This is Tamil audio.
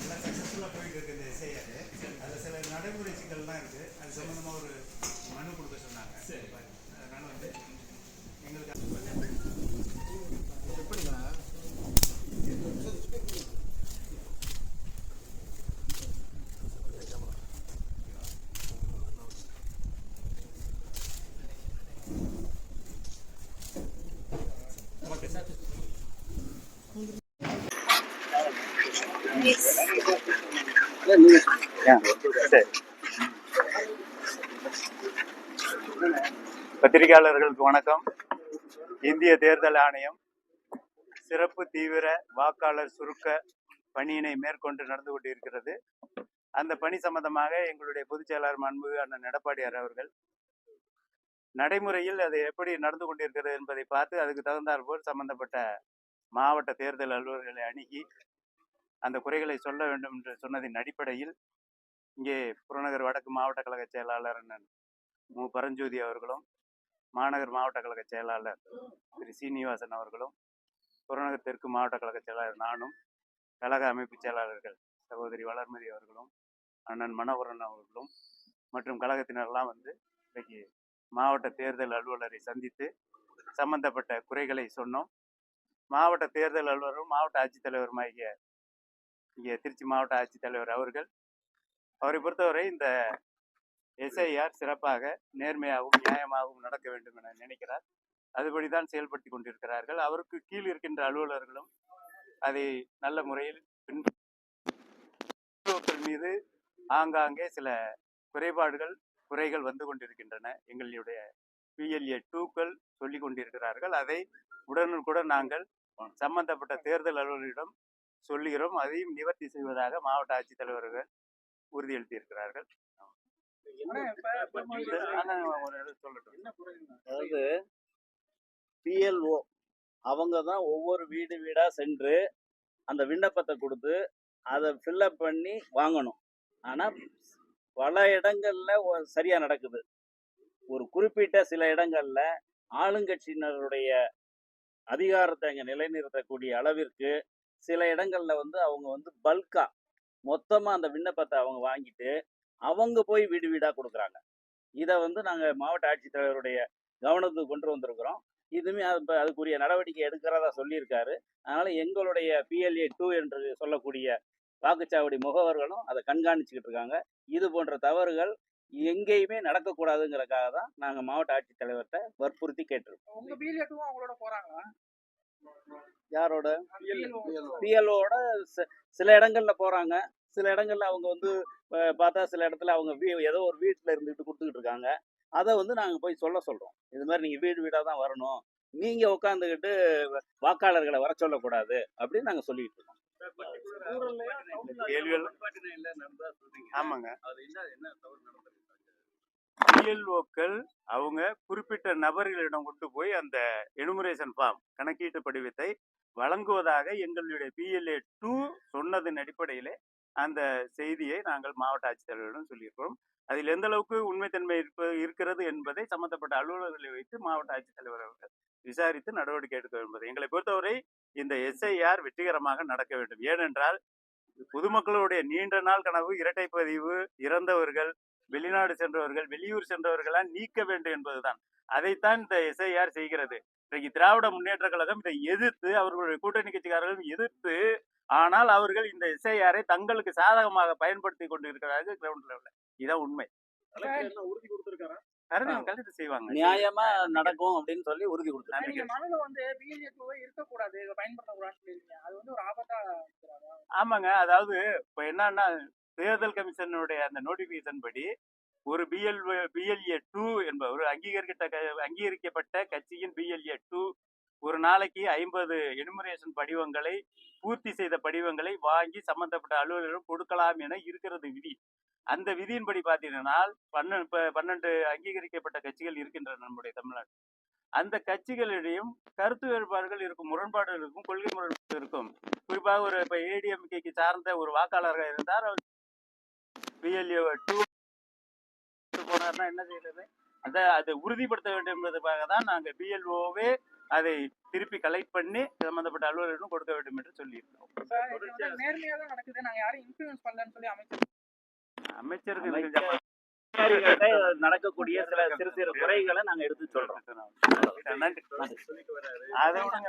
எல்லாம் சக்ஸஸ்ஃபுல்லாக போயிட்டு இருக்கு இந்த எஸ்ஐஆர் அதில் சில நடைமுறை சிக்கல்லாம் இருக்குது அது சம்மந்தமாக ஒரு மனு கொடுக்க சொன்னாங்க. சரி. அதனால வந்து பத்திரிகையாளர்களுக்கு வணக்கம். இந்திய தேர்தல் ஆணையம் சிறப்பு தீவிர வாக்காளர் சுருக்க பணியினை மேற்கொண்டு நடந்து கொண்டிருக்கிறது. அந்த பணி சம்பந்தமாக எங்களுடைய பொதுச் செயலாளர் மாண்புமிகு அண்ணன் எடப்பாடியார் அவர்கள் நடைமுறையில் அது எப்படி நடந்து கொண்டிருக்கிறது என்பதை பார்த்து அதுக்கு தகுந்தாற்போல் சம்பந்தப்பட்ட மாவட்ட தேர்தல் அலுவலர்களை அணுகி அந்த குறைகளை சொல்ல வேண்டும் என்று சொன்னதின் அடிப்படையில் இங்கே புறநகர் வடக்கு மாவட்ட கழக செயலாளர் அண்ணன் மு. பரஞ்சோதி அவர்களும் மாநகர் மாவட்ட கழக செயலாளர் திரு. சீனிவாசன் அவர்களும் புறநகர் தெற்கு மாவட்ட கழக செயலாளர் நானும் கழக அமைப்பு செயலாளர்கள் சகோதரி வளர்மதி அவர்களும் அண்ணன் மனோகரன் அவர்களும் மற்றும் கழகத்தினரெல்லாம் வந்து இன்றைக்கு மாவட்ட தேர்தல் அலுவலரை சந்தித்து சம்பந்தப்பட்ட குறைகளை சொன்னோம். மாவட்ட தேர்தல் அலுவலரும் மாவட்ட ஆட்சித்தலைவருமாகிய இங்கே திருச்சி மாவட்ட ஆட்சித்தலைவர் அவர்கள் அவரை பொறுத்தவரை இந்த எஸ்ஐஆர் சிறப்பாக நேர்மையாகவும் நியாயமாகவும் நடக்க வேண்டும் என நினைக்கிறார். அதுபடிதான் செயல்படுத்தி கொண்டிருக்கிறார்கள். அவருக்கு கீழ் இருக்கின்ற அலுவலர்களும் அதை நல்ல முறையில் பின்பற்ற மீது ஆங்காங்கே சில குறைபாடுகள் குறைகள் வந்து கொண்டிருக்கின்றன. எங்களுடைய பிஎல்ஏ டூக்கள் சொல்லி கொண்டிருக்கிறார்கள். அதை உடனுக்குடன் நாங்கள் சம்பந்தப்பட்ட தேர்தல் அலுவலரிடம் சொல்லுகிறோம். அதையும் நிவர்த்தி செய்வதாக மாவட்ட ஆட்சித்தலைவர்கள் உறுதியளித்திருக்கிறார்கள். அதாவது பிஎல்ஓ அவங்க தான் ஒவ்வொரு வீடு வீடா சென்று அந்த விண்ணப்பத்தை கொடுத்து அதை ஃபில்அப் பண்ணி வாங்கணும். ஆனா பல இடங்கள்ல ஒ- சரியா நடக்குது. ஒரு குறிப்பிட்ட சில இடங்கள்ல ஆளுங்கட்சியினருடைய அதிகாரத்தை அங்க நிலைநிறுத்தக்கூடிய அளவிற்கு சில இடங்கள்ல வந்து அவங்க வந்து பல்கா மொத்தமா அந்த விண்ணப்பத்தை அவங்க வாங்கிட்டு அவங்க போய் வீடு வீடாக கொடுக்குறாங்க. இதை வந்து நாங்கள் மாவட்ட ஆட்சித்தலைவருடைய கவனத்துக்கு கொண்டு வந்திருக்கிறோம். இதுவுமே அது இப்போ அதுக்குரிய நடவடிக்கை எடுக்கிறதா சொல்லியிருக்காரு. அதனால் எங்களுடைய பிஎல்ஏ டூ என்று சொல்லக்கூடிய வாக்குச்சாவடி முகவர்களும் அதை கண்காணிச்சுக்கிட்டு இருக்காங்க. இது போன்ற தவறுகள் எங்கேயுமே நடக்கக்கூடாதுங்கிறதுக்காக தான் நாங்கள் மாவட்ட ஆட்சித்தலைவர்கிட்ட வற்புறுத்தி கேட்டிருக்கோம். யாரோட. பிஎல்ஓட சில இடங்கள்ல போறாங்க. சில இடங்கள்ல அவங்க வந்து பார்த்தா சில இடத்துல அவங்க வீ- ஏதோ ஒரு வீட்டில் இருந்துட்டு கொடுத்துக்கிட்டு இருக்காங்க. அதை வந்து நாங்கள் போய் சொல்ல சொல்றோம். இது மாதிரி நீங்க வீடு வீடாக தான் வரணும். நீங்க உட்காந்துக்கிட்டு வாக்காளர்களை வர சொல்லக்கூடாது அப்படின்னு நாங்கள் சொல்லிட்டு இருக்கோம். ஆமாங்க. பிஎல்ஓக்கள் அவங்க குறிப்பிட்ட நபர்களிடம் கொண்டு போய் அந்த எனுமரேஷன் ஃபார்ம் கணக்கீட்டு படிவத்தை வழங்குவதாக எங்களுடைய பிஎல்ஏ டூ சொன்னதன் அடிப்படையிலே அந்த செய்தியை நாங்கள் மாவட்ட ஆட்சித்தலைவரிடம் சொல்லியிருக்கிறோம். அதில் எந்த அளவுக்கு உண்மைத்தன்மை இருப்ப இருக்கிறது என்பதை சம்பந்தப்பட்ட அலுவலர்களை வைத்து மாவட்ட ஆட்சித்தலைவர் அவர்கள் விசாரித்து நடவடிக்கை எடுக்க வேண்டும். எங்களை பொறுத்தவரை இந்த எஸ்ஐஆர் வெற்றிகரமாக நடக்க வேண்டும். ஏனென்றால் பொதுமக்களுடைய நீண்ட நாள் கனவு இரட்டை பதிவு இறந்தவர்கள் வெளிநாடு சென்றவர்கள் வெளியூர் சென்றவர்களால் நீக்க வேண்டும் என்பதுதான். அதைத்தான் இந்த எஸ்ஐஆர் செய்கிறது. இன்றைக்கு திராவிட முன்னேற்ற கழகம் இதை எதிர்த்து அவர்களுடைய கூட்டணி கட்சிக்காரர்களும் எதிர்த்து ஆனால் அவர்கள் இந்த எஸ்ஐஆரை தங்களுக்கு சாதகமாக பயன்படுத்தி கொண்டு இருக்கிறார்கள் கிரவுண்ட் லெவலில் இதான் உண்மை. கருணை கல்வி செய்வாங்க. நியாயமா நடக்கும் அப்படின்னு சொல்லி உறுதி இருக்கிறாரா? ஆமாங்க. அதாவது இப்போ என்னன்னா தேர்தல் கமிஷனுடைய அந்த நோட்டிபிகேஷன் படி ஒரு பிஎல் பிஎல்ஏ டூ என்பவர் அங்கீகரிக்கப்பட்ட க- அங்கீகரிக்கப்பட்ட கட்சியின் பிஎல்ஏ டூ ஒரு நாளைக்கு ஐம்பது எனுமரேஷன் படிவங்களை பூர்த்தி செய்த படிவங்களை வாங்கி சம்பந்தப்பட்ட அலுவலர்கள் கொடுக்கலாம் என இருக்கிறது விதி. அந்த விதியின்படி பார்த்தீங்கன்னா பன்னெண்டு ப- பன்னெண்டு அங்கீகரிக்கப்பட்ட கட்சிகள் இருக்கின்றன நம்முடைய தமிழ்நாடு. அந்த கட்சிகளிடையும் கருத்து வேறுபாடுகள் இருக்கும் முரண்பாடுகள் இருக்கும் கொள்கை முரண்பாடு இருக்கும். குறிப்பாக ஒரு இப்போ ஏடிஎம்கேக்கு சார்ந்த ஒரு வாக்காளராக இருந்தார் அவர் பிஎல்ஏ டூ போனார்னா என்ன செய்யறது? அதை அதை உறுதிப்படுத்த வேண்டும் என்பதற்காக தான் நாங்கள் பிஎல்ஓவே அதை திருப்பி கலெக்ட் பண்ணி சம்பந்தப்பட்ட அலுவலரிடம் கொடுக்க வேண்டும் என்று சொல்லியிருக்கோம் அமைச்சருக்கு நடக்கக்கூடிய சில சிறு சிறு குறைகளை நாங்க எடுத்து சொல்றோம். நன்றி. அதை விடுங்க.